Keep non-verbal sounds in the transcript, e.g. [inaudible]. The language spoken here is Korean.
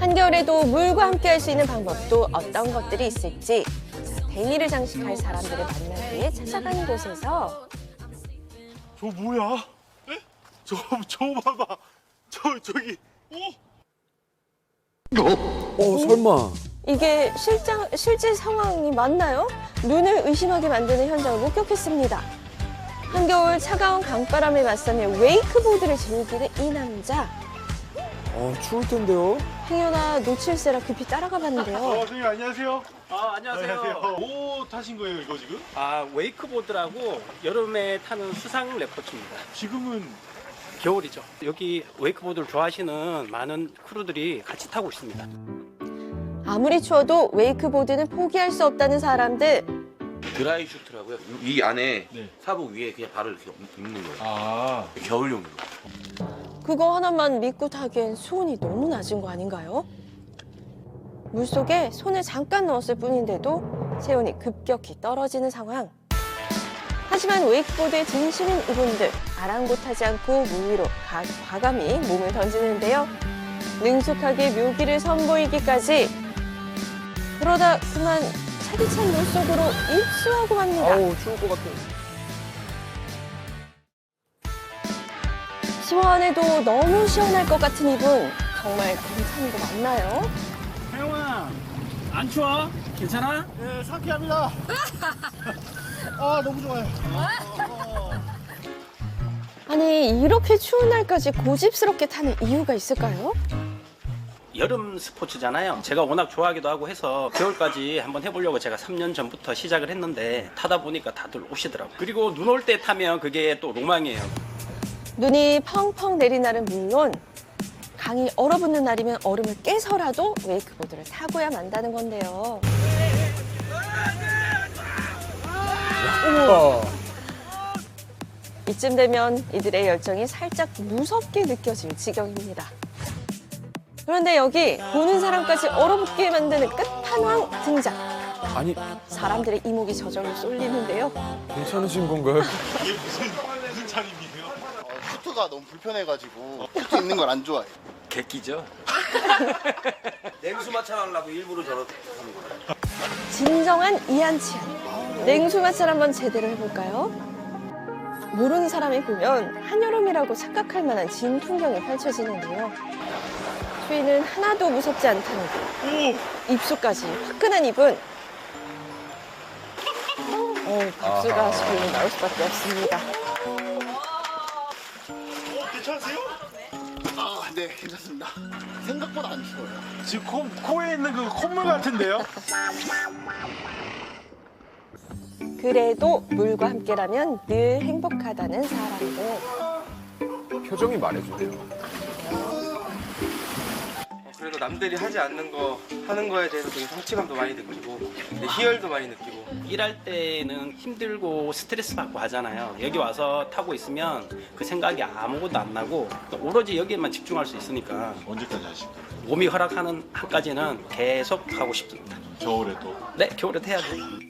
한겨울에도 물과 함께 할 수 있는 방법도 어떤 것들이 있을지 자, 데니를 장식할 사람들을 만나기 위해 찾아가는 곳에서 저 뭐야? 에? 저, 저 봐봐. 저, 저기. 어 설마 이게 실장, 실제 상황이 맞나요? 눈을 의심하게 만드는 현장을 목격했습니다. 한겨울 차가운 강바람에 맞서며 웨이크보드를 즐기는 이 남자. 어 추울 텐데요 행여나 놓칠세라 급히 따라가 어, 봤는데요. 선생님, 안녕하세요. 아, 안녕하세요. 뭐 타신 거예요, 이거 지금? 아, 웨이크보드라고 여름에 타는 수상 레포츠입니다. 지금은 겨울이죠. 여기 웨이크보드를 좋아하시는 많은 크루들이 같이 타고 있습니다. 아무리 추워도 웨이크보드는 포기할 수 없다는 사람들. 드라이 슈트라고요. 이 안에 네. 사복 위에 그냥 발을 이렇게 입는 거예요. 아, 겨울용으로. 그거 하나만 믿고 타기엔 수온이 너무 낮은 거 아닌가요? 물속에 손을 잠깐 넣었을 뿐인데도 체온이 급격히 떨어지는 상황. 하지만 웨이크보드에 진심인 이분들 아랑곳하지 않고 물 위로 가- 과감히 몸을 던지는데요. 능숙하게 묘기를 선보이기까지 그러다 그만 차디찬 물속으로 입수하고 맙니다. 아우 추울 것 같아 시원해도 너무 시원할 것 같은 이분 정말 괜찮은 거 맞나요? 혜영아, 안 추워? 괜찮아? 네, 상쾌합니다. [laughs] 아, 너무 좋아요. 아니 이렇게 추운 날까지 고집스럽게 타는 이유가 있을까요? 여름 스포츠잖아요. 제가 워낙 좋아하기도 하고 해서 겨울까지 한번 해보려고 제가 3년 전부터 시작을 했는데 타다 보니까 다들 오시더라고요. 그리고 눈 올 때 타면 그게 또 로망이에요. 눈이 펑펑 내린 날은 물론 강이 얼어붙는 날이면 얼음을 깨서라도 웨이크보드를 타고야 만다는 건데요. 어. 이쯤 되면 이들의 열정이 살짝 무섭게 느껴질 지경입니다. 그런데 여기 보는 사람까지 얼어붙게 만드는 끝판왕 등장. 아니 사람들의 이목이 저절로 쏠리는데요. 괜찮으신 건가요? 이게 무슨, 무슨 차림이에요? 슈트가 너무 불편해가지고 슈트 입는 걸 안 좋아해. 객기죠? [laughs] 냉수 마찰하려고 일부러 저렇게 하는 거예요. 진정한 이한치한 냉수 마찰 한번 제대로 해볼까요? 모르는 사람이 보면 한여름이라고 착각할 만한 진 풍경이 펼쳐지는데요. 추위는 하나도 무섭지 않다는 거. 입수까지 화끈한 입은 어, 박수가 소리 나올 수밖에 없습니다. 어, 괜찮으세요? 아, 네, 괜찮습니다. 생각보다 안 추워요. 지금 코, 코에 있는 그 콧물 같은데요? 그래도 물과 함께라면 늘 행복하다는 사람들. 표정이 말해주네요 어, 그래도 남들이 하지 않는 거 하는 거에 대해서 되게 성취감도 많이 느끼고 네, 희열도 많이 느끼고 일할 때는 힘들고 스트레스 받고 하잖아요. 여기 와서 타고 있으면 그 생각이 아무것도 안 나고 오로지 여기에만 집중할 수 있으니까 언제까지 하실 거예요? 몸이 허락하는 한까지는 계속 하고 싶습니다. 겨울에 또. 네, 겨울에 해야죠.